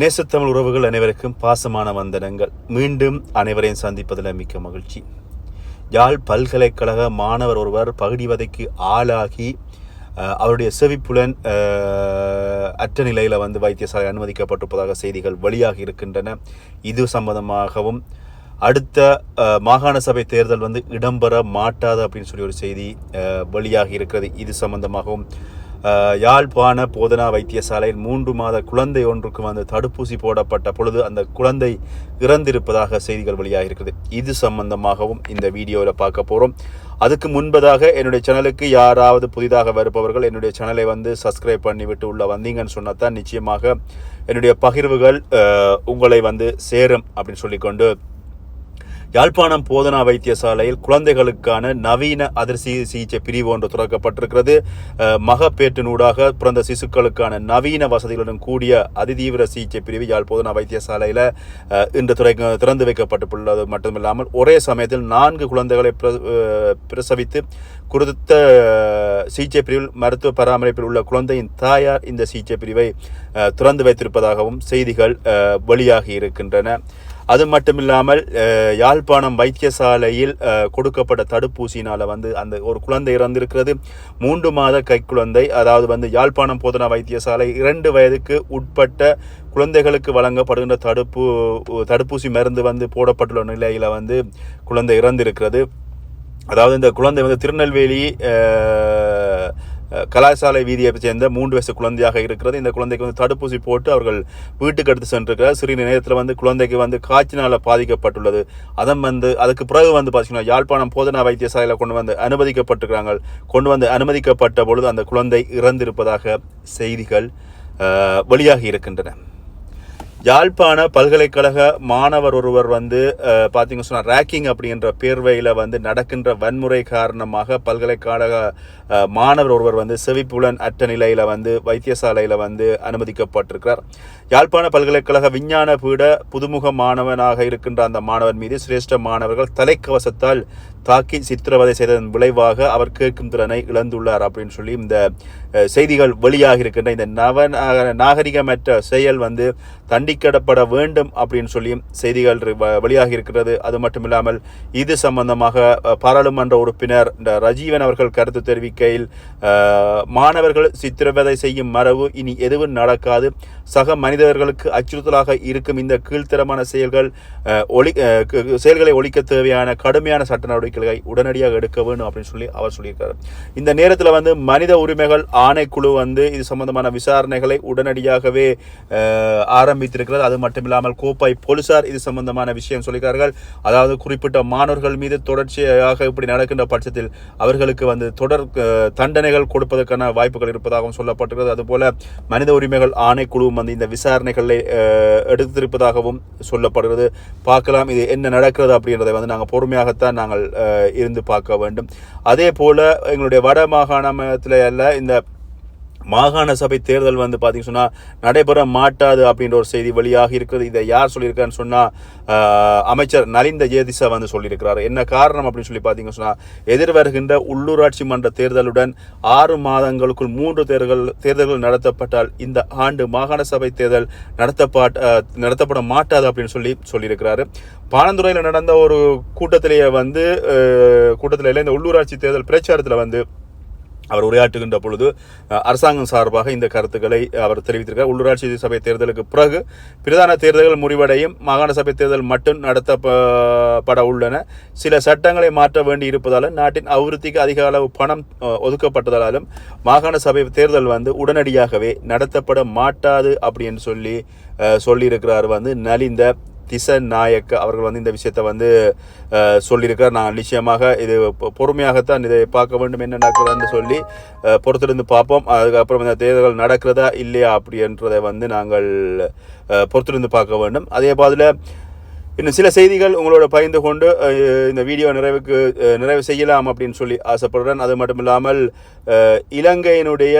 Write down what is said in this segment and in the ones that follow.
நேசத்தமிழ் உறவுகள் அனைவருக்கும் பாசமான வந்தனங்கள். மீண்டும் அனைவரையும் சந்திப்பதில் மிக்க மகிழ்ச்சி. யாழ் பல்கலைக்கழக மாணவர் ஒருவர் பகுடிவதைக்கு ஆளாகி அவருடைய செவிப்புலன் அற்ற நிலையில் வந்து வைத்தியசாலை அனுமதிக்கப்பட்டிருப்பதாக செய்திகள் வெளியாகி இருக்கின்றன. இது சம்பந்தமாகவும் அடுத்த மாகாண சபை தேர்தல் வந்து இடம்பெற மாட்டாது அப்படின்னு சொல்லி ஒரு செய்தி வெளியாகி இருக்கிறது. இது சம்பந்தமாகவும் யாழ்ப்பாண போதனா வைத்தியசாலையில் மூன்று மாத குழந்தை ஒன்றுக்கு வந்து தடுப்பூசி போடப்பட்ட பொழுது அந்த குழந்தை இறந்திருப்பதாக செய்திகள் வெளியாக இருக்கிறது இது சம்பந்தமாகவும் இந்த வீடியோவில் பார்க்க போகிறோம் அதுக்கு முன்பதாக என்னுடைய சேனலுக்கு யாராவது புதிதாக வருபவர்கள் என்னுடைய சேனலை வந்து சப்ஸ்கிரைப் பண்ணிவிட்டு உள்ள வந்தீங்கன்னு சொன்னால் தான் நிச்சயமாக என்னுடைய பகிர்வுகள் உங்களை வந்து சேரும் அப்படின்னு சொல்லிக்கொண்டு யாழ்ப்பாணம் போதனா வைத்தியசாலையில் குழந்தைகளுக்கான நவீன அதிர்ச்சி சிகிச்சை பிரிவு ஒன்று துறக்கப்பட்டிருக்கிறது. அஹ், மகப்பேற்றினூடாக பிறந்த சிசுக்களுக்கான நவீன வசதிகளுடன் கூடிய அதிதீவிர சிகிச்சை பிரிவு யாழ் போதனா வைத்தியசாலையில் இன்று துறை திறந்து வைக்கப்பட்டுள்ளது. மட்டுமில்லாமல் ஒரே சமயத்தில் நான்கு குழந்தைகளை பிரசவித்து குறித்த சிகிச்சை பிரிவில் மருத்துவ பராமரிப்பில் உள்ள குழந்தையின் தாயார் இந்த சிகிச்சை பிரிவை திறந்து வைத்திருப்பதாகவும் செய்திகள் வெளியாகி இருக்கின்றன. அது மட்டும் இல்லாமல் யாழ்ப்பாணம் வைத்தியசாலையில் கொடுக்கப்பட்ட தடுப்பூசியினால் வந்து அந்த ஒரு குழந்தை இறந்திருக்கிறது. மூன்று மாத கைக்குழந்தை அதாவது வந்து யாழ்ப்பாணம் போதனா வைத்தியசாலை இரண்டு வயதுக்கு உட்பட்ட குழந்தைகளுக்கு வழங்கப்படுகின்ற தடுப்பு தடுப்பூசி மருந்து வந்து போடப்பட்டுள்ள நிலையில் வந்து குழந்தை இறந்திருக்கிறது. அதாவது இந்த குழந்தை வந்து திருநெல்வேலி கலாசாலை வீதியை சேர்ந்த மூன்று வயசு குழந்தையாக இருக்கிறது. இந்த குழந்தைக்கு வந்து தடுப்பூசி போட்டு அவர்கள் வீட்டுக்கு எடுத்து சென்றிருக்கிறார். சிறிது நேரத்தில் வந்து குழந்தைக்கு வந்து காய்ச்சினால் பாதிக்கப்பட்டுள்ளது. அதன் வந்து அதுக்கு பிறகு வந்து பார்த்தீங்கன்னா யாழ்ப்பாணம் போதனா வைத்தியசாலையில் கொண்டு வந்து அனுமதிக்கப்பட்டிருக்கிறாங்க. கொண்டு வந்து அனுமதிக்கப்பட்ட பொழுது அந்த குழந்தை இறந்திருப்பதாக செய்திகள் வெளியாகி இருக்கின்றன. யாழ்ப்பாண பல்கலைக்கழக மாணவர் ஒருவர் வந்து பார்த்தீங்க சொன்னால் ரேக்கிங் அப்படின்ற பேர்வையில் வந்து நடக்கின்ற வன்முறை காரணமாக பல்கலைக்கழக மாணவர் ஒருவர் வந்து செவிப்புலன் அற்ற நிலையில் வந்து வைத்தியசாலையில் வந்து அனுமதிக்கப்பட்டிருக்கிறார். யாழ்ப்பாண பல்கலைக்கழக விஞ்ஞான பீட புதுமுக மாணவனாக இருக்கின்ற அந்த மாணவன் மீது சிரேஷ்ட மாணவர்கள் தலைக்கவசத்தால் தாக்கி சித்திரவதை செய்ததன் விளைவாக அவர் கேட்கும் திறனை இழந்துள்ளார் அப்படின்னு சொல்லி இந்த செய்திகள் வெளியாக இருக்கின்ற இந்த நவ நாகரிகமற்ற செயல் வந்து தண்டிக்கப்பட வேண்டும் அப்படின்னு சொல்லியும் செய்திகள் வ- வெளியாகி இருக்கிறது. அது மட்டும் இல்லாமல் இது சம்பந்தமாக பாராளுமன்ற உறுப்பினர் இந்த ரஜீவன் அவர்கள் கருத்து தெரிவிக்கையில் மாணவர்கள் சித்திரவதை செய்யும் மரபு இனி எதுவும் நடக்காது. சக மனிதர்களுக்கு அச்சுறுத்தலாக இருக்கும் இந்த கீழ்த்தரமான செயல்கள் ஒளி செயல்களை ஒழிக்க தேவையான கடுமையான சட்ட நடவடிக்கைகளை உடனடியாக எடுக்க வேண்டும் அப்படின்னு சொல்லி அவர் சொல்லியிருக்காரு. இந்த நேரத்தில் வந்து மனித உரிமைகள் ஆணைக்குழு வந்து இது சம்பந்தமான விசாரணைகளை உடனடியாகவே அஹ், ஆரம்பித்திருக்கிறது அது மட்டும் இல்லாமல் கோப்பாய் போலீசார் இது சம்பந்தமான விஷயம் சொல்லியிருக்கார்கள் அதாவது குறிப்பிட்ட மாணவர்கள் மீது தொடர்ச்சியாக இப்படி நடக்கின்ற பட்சத்தில் அவர்களுக்கு வந்து தொடர் தண்டனைகள் கொடுப்பதற்கான வாய்ப்புகள் இருப்பதாகவும் சொல்லப்பட்டிருக்கிறது. அதுபோல மனித உரிமைகள் ஆணைக்குழுவும் வந்து இந்த விசாரணைகளை எடுத்திருப்பதாகவும் சொல்லப்படுகிறது. பார்க்கலாம் இது என்ன நடக்கிறது அப்படின்றதை வந்து நாங்கள் பொறுமையாகத்தான் நாங்கள் இருந்து பார்க்க வேண்டும். அதே போல எங்களுடைய வட மாகாணத்தில் அல்ல இந்த மாகாண சபை தேர்தல் வந்து பார்த்தீங்கன்னு சொன்னால் நடைபெற மாட்டாது அப்படின்ற ஒரு செய்தி வெளியாக இருக்கிறது. இதை யார் சொல்லியிருக்காருன்னு சொன்னால் அமைச்சர் நலிந்த ஜேதிசா வந்து சொல்லியிருக்கிறார். என்ன காரணம் அப்படின்னு சொல்லி பார்த்தீங்கன்னு சொன்னால் எதிர்வருகின்ற உள்ளூராட்சி மன்ற தேர்தலுடன் ஆறு மாதங்களுக்குள் மூன்று தேர்தல் தேர்தல்கள் நடத்தப்பட்டால் இந்த ஆண்டு மாகாண சபை தேர்தல் நடத்தப்பட்ட நடத்தப்பட மாட்டாது அப்படின்னு சொல்லி சொல்லியிருக்கிறாரு. பானந்துறையில் நடந்த ஒரு கூட்டத்திலேயே வந்து கூட்டத்தில் இந்த உள்ளூராட்சி தேர்தல் பிரச்சாரத்தில் வந்து அவர் உரையாற்றுகின்ற பொழுது அரசாங்கம் சார்பாக இந்த கருத்துக்களை அவர் தெரிவித்திருக்கிறார். உள்ளூராட்சி சபை தேர்தலுக்கு பிறகு பிரதான தேர்தல்கள் முடிவடையும். மாகாண சபை தேர்தல் மட்டும் நடத்தப்பட உள்ளன. சில சட்டங்களை மாற்ற வேண்டி இருப்பதாலும் நாட்டின் அபிவிருத்திக்கு அதிக அளவு பணம் ஒதுக்கப்பட்டதாலும் மாகாண சபை தேர்தல் வந்து உடனடியாகவே நடத்தப்பட மாட்டாது அப்படின்னு சொல்லி சொல்லியிருக்கிறார். வந்து நலிந்த திசன் நாயக்க அவர்கள் வந்து இந்த விஷயத்தை வந்து சொல்லியிருக்கார். நான் நிச்சயமாக இது பொ- பொறுமையாகத்தான் இதை பார்க்க வேண்டும் என்ன நடக்குதுன்னு சொல்லி பொறுத்திருந்து பார்ப்போம். அதுக்கப்புறம் இந்த தேர்தல்கள் நடக்கிறதா இல்லையா அப்படின்றதை வந்து நாங்கள் பொறுத்திருந்து பார்க்க வேண்டும். அதே போதில் இன்னும் சில செய்திகள் உங்களோட பகிர்ந்து கொண்டு இந்த வீடியோ நிறைவுக்கு நிறைவு செய்யலாம் அப்படின்னு சொல்லி ஆசைப்படுறேன். அது மட்டும் இல்லாமல் இலங்கையினுடைய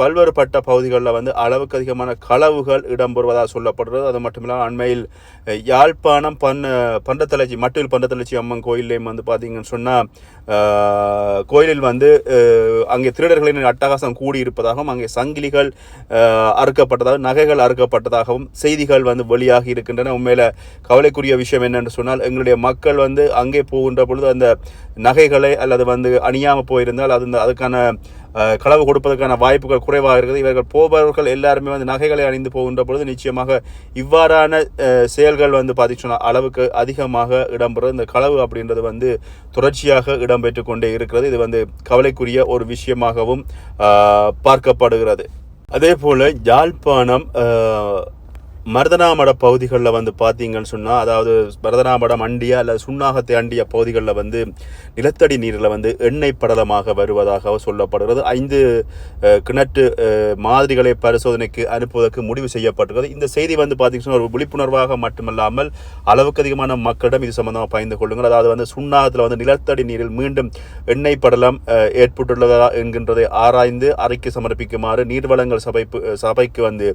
பல்வேறு பல்வேறுபட்ட பகுதிகளில் வந்து அளவுக்கு அதிகமான களவுகள் இடம்பெறுவதாக சொல்லப்படுறது அது மட்டும் இல்லாமல் அண்மையில் யாழ்ப்பாணம் பன் பண்டத்தளர்ச்சி மட்டில் பண்டத்தளர்ச்சி அம்மன் கோயிலையும் வந்து பார்த்தீங்கன்னு சொன்னால் கோயிலில் வந்து அங்கே திருடர்களின் அட்டகாசம் கூடி இருப்பதாகவும் அங்கே சங்கிலிகள் அறுக்கப்பட்டதாகவும் நகைகள் அறுக்கப்பட்டதாகவும் செய்திகள் வந்து வெளியாகி இருக்கின்றன. உண்மையில கவலைக்குரிய விஷயம் என்னென்று சொன்னால் எங்களுடைய மக்கள் வந்து அங்கே போகின்ற பொழுது அந்த நகைகளை அல்லது வந்து அணியாமல் போயிருந்தால் அது அந்த- அதுக்கான களவு கொடுப்பதற்கான வாய்ப்புகள் குறைவாக இருக்குது. இவர்கள் போபவர்கள் எல்லாருமே வந்து நகைகளை அணிந்து போகின்ற பொழுது நிச்சயமாக இவ்வாறான செயல்கள் வந்து பார்த்தீங்கன்னா அளவுக்கு அதிகமாக இடம்பெறும். இந்த களவு அப்படின்றது வந்து தொடர்ச்சியாக இடம்பெற்று கொண்டே இருக்கிறது. இது வந்து கவலைக்குரிய ஒரு விஷயமாகவும் பார்க்கப்படுகிறது. அதே போல் யாழ்ப்பாணம் மருதனாமட பகுதிகளில் வந்து பார்த்தீங்கன்னு சொன்னால் அதாவது மருதனாமடம் அண்டிய அல்லது சுண்ணாகத்தை அண்டிய பகுதிகளில் வந்து நிலத்தடி நீரில் வந்து எண்ணெய் படலமாக வருவதாக சொல்லப்படுகிறது. ஐந்து கிணற்று மாதிரிகளை பரிசோதனைக்கு அனுப்புவதற்கு முடிவு செய்யப்படுகிறது இந்த செய்தி வந்து பார்த்தீங்கன்னா ஒரு விழிப்புணர்வாக மட்டுமல்லாமல் அளவுக்கு அதிகமான மக்களிடம் இது சம்பந்தமாக பயந்து கொள்ளுங்கள். அதாவது வந்து சுண்ணாகத்தில் வந்து நிலத்தடி நீரில் மீண்டும் எண்ணெய் படலம் ஏற்பட்டுள்ளதா என்கின்றதை ஆராய்ந்து அறிக்கை சமர்ப்பிக்குமாறு நீர்வளங்கள் சபை சபைக்கு வந்து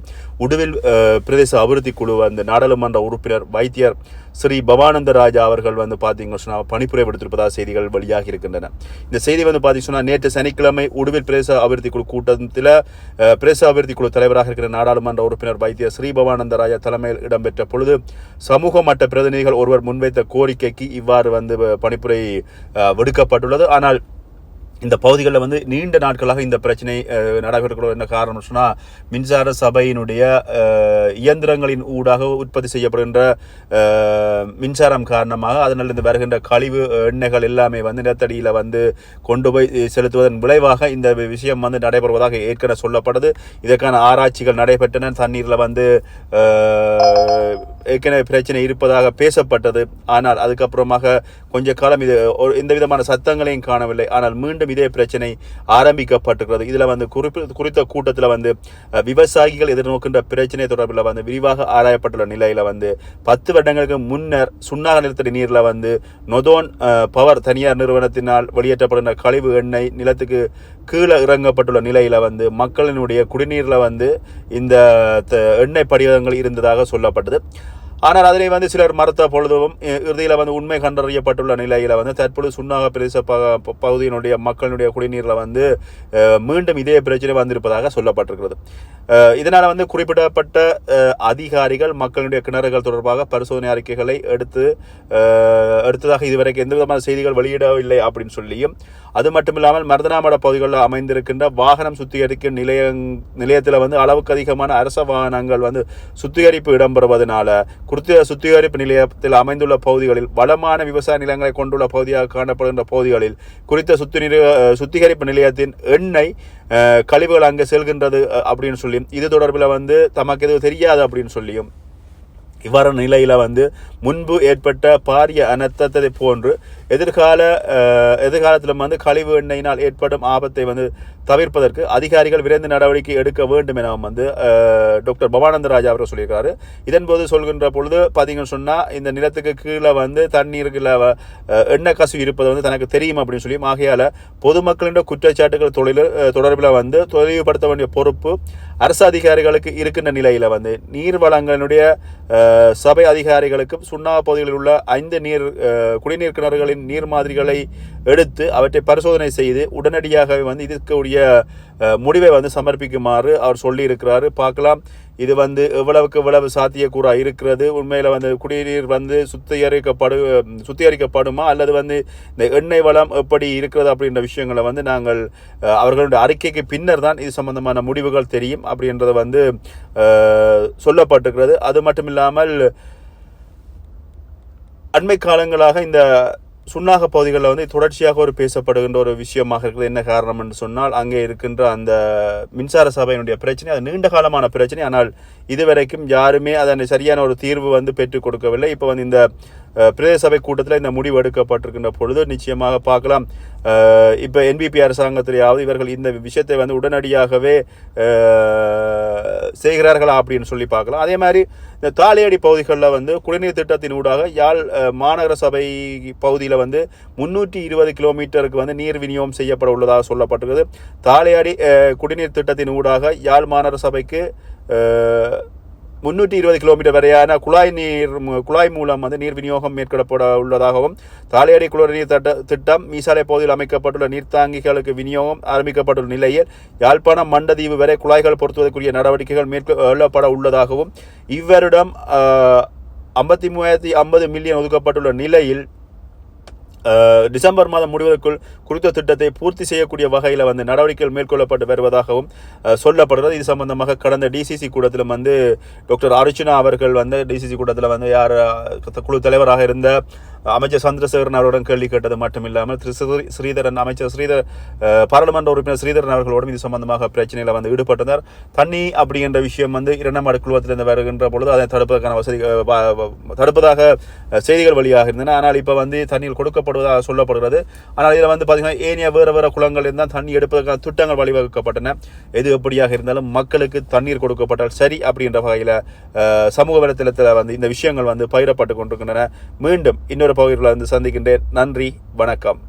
உடுவில் பிரதேச அபிவிருத்தி குழு வந்து நாடாளுமன்ற உறுப்பினர் வைத்தியர் ஸ்ரீ பவானந்த ராஜா அவர்கள் வந்து பார்த்தீங்கன்னு சொன்னால் பணிப்புரை விடுத்திருப்பதாக செய்திகள் வெளியாகி இருக்கின்றன. இந்த செய்தி வந்து பார்த்தீங்கன்னா சொன்னால் நேற்று சனிக்கிழமை உடுவில் பிரதேச அபிவிருத்தி குழு கூட்டத்தில் அஹ், பிரதேச அபிவிருத்தி குழு தலைவராக இருக்கிற நாடாளுமன்ற உறுப்பினர் வைத்தியர் ஸ்ரீ பவானந்த ராஜா தலைமையில் இடம்பெற்ற பொழுது சமூக மட்ட பிரதிநிதிகள் ஒருவர் முன்வைத்த கோரிக்கைக்கு இவ்வாறு வந்து பணிப்புரை விடுக்கப்பட்டுள்ளது. ஆனால் இந்த பகுதிகளில் வந்து நீண்ட நாட்களாக இந்த பிரச்சனை நடைபெறக்கூட என்ன காரணம் சொன்னால் மின்சார சபையினுடைய இயந்திரங்களின் ஊடாக உற்பத்தி செய்யப்படுகின்ற மின்சாரம் காரணமாக அதனால் இந்த வருகின்ற கழிவு எண்ணெய்கள் எல்லாமே வந்து நிலத்தடியில் வந்து கொண்டு போய் செலுத்துவதன் விளைவாக இந்த விஷயம் வந்து நடைபெறுவதாக ஏற்கனவே சொல்லப்படுது. இதற்கான ஆராய்ச்சிகள் நடைபெற்றன. தண்ணீரில் வந்து ஏற்கனவே பிரச்சனை இருப்பதாக பேசப்பட்டது. ஆனால் அதுக்கப்புறமாக கொஞ்ச காலம் இது ஒரு- எந்த விதமான சத்தங்களையும் காணவில்லை. ஆனால் மீண்டும் இதே பிரச்சனை ஆரம்பிக்கப்பட்டிருக்கிறது. இதில் வந்து குறிப்பு குறித்த கூட்டத்தில் வந்து விவசாயிகள் எதிர்நோக்கின்ற பிரச்சனை தொடர்பில் வந்து விரிவாக ஆராயப்பட்டுள்ள நிலையில் வந்து பத்து வருடங்களுக்கு முன்னர் சுண்ணாக நிலத்தடி நீரில் வந்து நொதோன் பவர் தனியார் நிறுவனத்தினால் வெளியேற்றப்படுகின்ற கழிவு எண்ணெய் நிலத்துக்கு கீழே இறங்கப்பட்டுள்ள நிலையில் வந்து மக்களினுடைய குடிநீரில் வந்து இந்த த- எண்ணெய் படிவங்கள் இருந்ததாக சொல்லப்பட்டது. ஆனால் அதனை வந்து சிலர் மறுத்த பொழுதும் இறுதியில் வந்து உண்மை கண்டறியப்பட்டுள்ள நிலையில் வந்து தற்பொழுது சுண்ணாக பிரதேச ப ப- பகுதியினுடைய மக்களினுடைய குடிநீரில் வந்து மீண்டும் இதே பிரச்சனை வந்திருப்பதாக சொல்லப்பட்டிருக்கிறது. இதனால் வந்து குறிப்பிடப்பட்ட அதிகாரிகள் மக்களுடைய கிணறுகள் தொடர்பாக பரிசோதனை அறிக்கைகளை எடுத்து எடுத்ததாக இதுவரைக்கும் எந்த விதமான செய்திகள் வெளியிடவில்லை அப்படின்னு சொல்லியும் அது மட்டும் இல்லாமல் மருதனாமட பகுதிகளில் அமைந்திருக்கின்ற வாகனம் சுத்திகரிக்கும் நிலைய நிலையத்தில் வந்து அளவுக்கு அதிகமான அரச வாகனங்கள் வந்து சுத்திகரிப்பு இடம்பெறுவதனால குறித்த சுத்திகரிப்பு நிலையத்தில் அமைந்துள்ள பகுதிகளில் வளமான விவசாய நிலங்களை கொண்டுள்ள பகுதியாக காணப்படுகின்ற பகுதிகளில் குறித்த சுத்திநிறு சுத்திகரிப்பு நிலையத்தின் எண்ணெய் கழிவுகள் அங்கே செல்கின்றது அப்படின்னு சொல்லி இது தொடர்பில் வந்து தமக்கு எதுவும் தெரியாது அப்படின்னு சொல்லியும். இவ்வாறு நிலையில் வந்து முன்பு ஏற்பட்ட பாரிய அனர்த்தத்தை போன்று எதிர்கால எதிர்காலத்தில் எதிர்காலத்திலும் வந்து கழிவு எண்ணெயினால் ஏற்படும் ஆபத்தை வந்து தவிர்ப்பதற்கு அதிகாரிகள் விரைந்து நடவடிக்கை எடுக்க வேண்டும் என வந்து டாக்டர் பவானந்த ராஜா அவர்கள் சொல்லியிருக்காரு இதன்போது சொல்கின்ற பொழுது பார்த்தீங்கன்னு சொன்னால் இந்த நிலத்துக்கு கீழே வந்து தண்ணீருக்குள்ள எண்ணெய் கசு இருப்பது வந்து தனக்கு தெரியும் அப்படின்னு சொல்லி ஆகையால் பொதுமக்களின் குற்றச்சாட்டுகள் தொழில் தொடர்பில் வந்து தெளிவுபடுத்த வேண்டிய பொறுப்பு அரசு அதிகாரிகளுக்கு இருக்கின்ற நிலையில் வந்து நீர் வளங்களினுடைய சபை அதிகாரிகளுக்கும் சுண்ணா பகுதிகளில் உள்ள ஐந்து நீர் குடிநீர் கிணறுகளில் கிணறுகளின் நீர் மாதிரிகளை எடுத்து அவற்றை பரிசோதனை செய்து உடனடியாகவே வந்து இதற்குரிய முடிவை வந்து சமர்ப்பிக்குமாறு அவர் சொல்லியிருக்கிறாரு. பார்க்கலாம். இது வந்து எவ்வளவுக்கு எவ்வளவு சாத்தியக்கூறா இருக்கிறது? உண்மையில் வந்து குடிநீர் வந்து சுத்திகரிக்கப்படு சுத்திகரிக்கப்படுமா? அல்லது வந்து இந்த எண்ணெய் வளம் எப்படி இருக்கிறது அப்படின்ற விஷயங்களை வந்து நாங்கள் அவர்களுடைய அறிக்கைக்கு பின்னர் தான் இது சம்பந்தமான முடிவுகள் தெரியும் அப்படின்றத வந்து சொல்லப்பட்டிருக்கிறது. அது மட்டும் இல்லாமல் அண்மை காலங்களாக இந்த சுண்ணாக பகுதிகளில் வந்து தொடர்ச்சியாக ஒரு பேசப்படுகின்ற ஒரு விஷயமாக இருக்கிறது என்ன காரணம் என்று சொன்னால் அங்கே இருக்கின்ற அந்த மின்சார சபையினுடைய பிரச்சனை அது நீண்ட காலமான பிரச்சனை. ஆனால் இதுவரைக்கும் யாருமே அதனை சரியான ஒரு தீர்வு வந்து பெற்றுக் கொடுக்கவில்லை. இப்போ வந்து இந்த பிரதேச சபை கூட்டத்தில் இந்த முடிவு எடுக்கப்பட்டிருக்கின்ற பொழுது நிச்சயமாக பார்க்கலாம். இப்போ என்பிபி அரசாங்கத்திலேயாவது இவர்கள் இந்த விஷயத்தை வந்து உடனடியாகவே செய்கிறார்களா அப்படின்னு சொல்லி பார்க்கலாம். அதே மாதிரி இந்த தாலியடி பகுதிகளில் வந்து குடிநீர் திட்டத்தின் ஊடாக யாழ் மாநகர சபை பகுதியில் வந்து முன்னூற்றி இருபது கிலோமீட்டருக்கு வந்து நீர் விநியோகம் செய்யப்பட உள்ளதாக சொல்லப்பட்டிருக்கிறது தாலியாடி குடிநீர் திட்டத்தின் ஊடாக யாழ் மாநகர சபைக்கு முன்னூற்றி இருபது கிலோமீட்டர் வரையான குழாய் நீர் குழாய் மூலம் வந்து நீர் விநியோகம் மேற்கொள்ளப்பட உள்ளதாகவும் தாலியாடி நீர் திட்ட திட்டம் மீசாலை பகுதியில் அமைக்கப்பட்டுள்ள நீர்த்தாங்கிகளுக்கு விநியோகம் ஆரம்பிக்கப்பட்டுள்ள நிலையில் யாழ்ப்பாணம் மண்டதீவு வரை குழாய்கள் பொருத்துவதற்குரிய நடவடிக்கைகள் மேற்கொள்ளப்பட உள்ளதாகவும் இவ்வருடம் ஐம்பத்தி மூவாயிரத்தி ஐம்பது மில்லியன் ஒதுக்கப்பட்டுள்ள நிலையில் டிசம்பர் மாதம் முடிவதற்குள் குறித்த திட்டத்தை பூர்த்தி செய்யக்கூடிய வகையில் வந்து நடவடிக்கைகள் மேற்கொள்ளப்பட்டு வருவதாகவும் சொல்லப்படுகிறது. இது சம்பந்தமாக கடந்த டிசிசி கூட்டத்திலும் வந்து டாக்டர் அர்ச்சனா அவர்கள் வந்து டிசிசி கூட்டத்தில் வந்து யார் குழு தலைவராக இருந்த அமைச்சர் சந்திரசேகரன் அவருடன் கேள்வி கேட்டது மட்டும் இல்லாமல் திரு ஸ்ரீ- ஸ்ரீதரன் அமைச்சர் ஸ்ரீதர் பாராளுமன்ற உறுப்பினர் ஸ்ரீதரன் அவர்களோடும் இது சம்பந்தமாக பிரச்சனையில் வந்து ஈடுபட்டனர் தண்ணி அப்படிங்கிற விஷயம் வந்து இரண்டாம் ஆடு குழுவத்திலிருந்து வருகின்ற பொழுது அதை தடுப்பதற்கான வசதி தடுப்பதாக செய்திகள் வழியாக இருந்தன. ஆனால் இப்போ வந்து தண்ணீர் கொடுக்கப்படுவதாக சொல்லப்படுகிறது. ஆனால் இதில் வந்து பார்த்தீங்கன்னா ஏனைய வேறு வேறு குளங்கள் இருந்தால் தண்ணி எடுப்பதற்கான திட்டங்கள் வழிவகுக்கப்பட்டன. எது எப்படியாக இருந்தாலும் மக்களுக்கு தண்ணீர் கொடுக்கப்பட்டால் சரி அப்படின்ற வகையில் சமூக வலைத்தளத்தில் வந்து இந்த விஷயங்கள் வந்து பகிரப்பட்டு கொண்டிருக்கின்றன. மீண்டும் இன்னொரு பகுதிகளில் வந்து சந்திக்கின்றேன். நன்றி வணக்கம்.